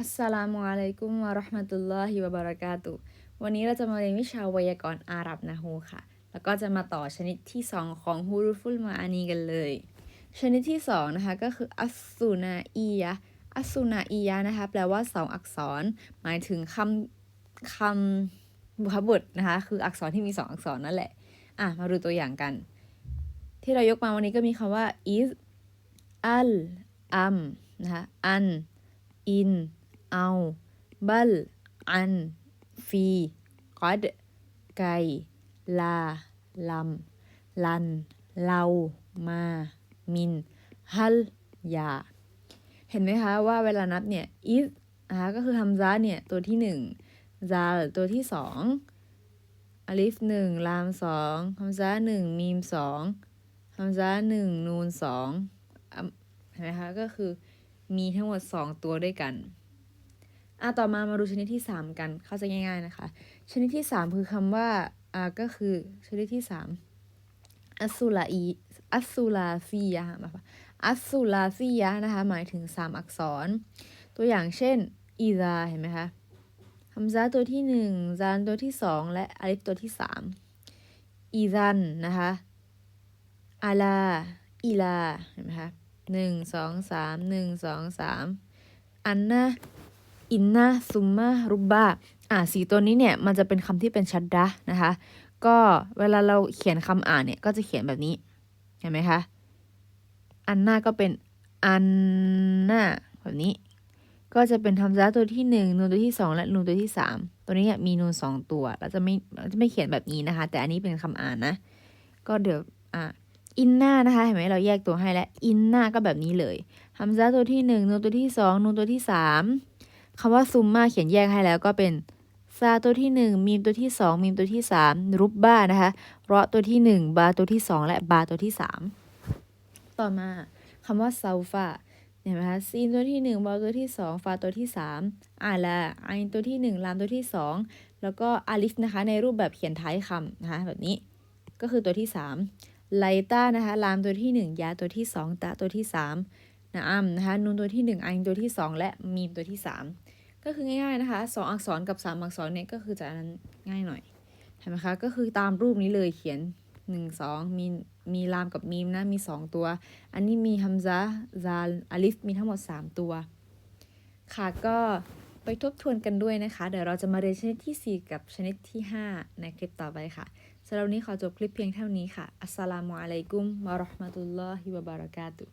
อัสสลามุอะลัยกุมวะราะห์มะตุลลอฮิวะบะเราะกาตุ วันนี้เราจะมาเรียนวิชาไวยากรณ์อาหรับนะฮูค่ะ แล้วก็จะมาต่อชนิดที่ 2 ของฮูรุฟุลมาอานีกันเลย ชนิดที่ 2 นะคะก็คืออัสซูนาอียะ อัสซูนาอียะนะคะแปลว่า 2 อักษร หมายถึงคำคำบุพบทนะคะ คืออักษรที่มี 2 อักษรนั่นแหละ อะ มาดูตัวอย่างกัน ที่เรายกมาวันนี้ก็มีคำว่า is อัลอัมนะคะ อัน อิน เอาบัลอัน ฟีกัดไกลาลำลันเรามา มิน ฮัลยา เห็นไหมคะว่าเวลานับเนี่ย is นะคะก็คือฮัมซาเนี่ยตัวที่หนึ่งซาตัวที่สองอลิฟหนึ่งลามสองฮัมซาหนึ่งมีมสองฮัมซาหนึ่งนูนสองเห็นไหมคะก็คือมีทั้งหมด2ตัวด้วยกัน อะต่อมามาดูชนิดที่ 3 กัน เข้าใจง่าย ๆนะคะ ชนิดที่ 3 คือคำว่าอ่าก็คือชนิดที่3อัสซูลาอีอัสซูลาซียะมาปะอัสซูลาซียะนะคะ หมายถึง 3 อักษร ตัวอย่างเช่นอีซาเห็นไหมคะฮัมซาตัวที่ 1 ซานตัวที่ 2 และอาลิฟตัวที่ 3 อีซันนะคะอาลาอีลาเห็นไหมคะหนึ่งสองสามหนึ่งสองสามอันนะ อินนะซุมมารุบบาอ่าสีตัวนี้เนี่ยมันจะเป็นคำที่เป็นชัดดะนะคะ ก็เวลาเราเขียนคำอ่านเนี่ยก็จะเขียนแบบนี้ เห็นไหมคะ อันน่าก็เป็นอันน่าแบบนี้ ก็จะเป็นทำซาตัวที่หนึ่งนูนตัวที่สองและนูนตัวที่สามตัวนี้เนี่ยมีนูนสองตัวเราจะไม่เราจะไม่เขียนแบบนี้นะคะ แต่อันนี้เป็นคำอ่านนะ ก็เดี๋ยวอ่าอินหน้านะคะเห็นไหมเราแยกตัวให้แล้วอินหน้าก็แบบนี้เลยฮัมซาตัวที่หนึ่งนูนตัวที่สองนูนตัวที่สาม คำว่าซุมมาเขียนแยกให้แล้วก็เป็นซาตัวที่หนึ่งมีมตัวที่สองมีมตัวที่สามรุบบ้านะคะเราะตัวที่หนึ่งบาตัวที่สองและบาตัวที่สามต่อมาคำว่าซาฟาเห็นไหมคะซีนตัวที่หนึ่งบาตัวที่สองฟาตัวที่สามอาลาไอตัวที่หนึ่งลามตัวที่สองแล้วก็อาลิฟนะคะในรูปแบบเขียนท้ายคำนะคะแบบนี้ก็คือตัวที่สามไลต้านะคะลามตัวที่ 1 ยาตัวที่ 2 ตะตัวที่ 3 นะอัมนะคะนูนตัวที่ 1 อันตัวที่ 2 และมีมตัวที่ 3 ก็คือง่ายๆนะคะ2อักษรกับ 3 อักษรเนี่ยก็คือจะนั้นง่ายหน่อยเห็นไหมคะก็คือตามรูปนี้เลยเขียน 1 2 มีมีลามกับมีมนะมี 2 ตัว อันนี้มีฮัมซาซาอาลิฟมีทั้งหมด 3 ตัว ค่ะก็ไปทบทวนกันด้วยนะคะ เดี๋ยวเราจะมาเรียนชนิดที่ 4 กับชนิดที่ 5 ในคลิปต่อไปค่ะสำหรับวันนี้ขอจบคลิปเพียงเท่านี้ค่ะ อัสสลามุอะลัยกุมวะราะห์มะตุลลอฮิวะบะเราะกาตุฮ์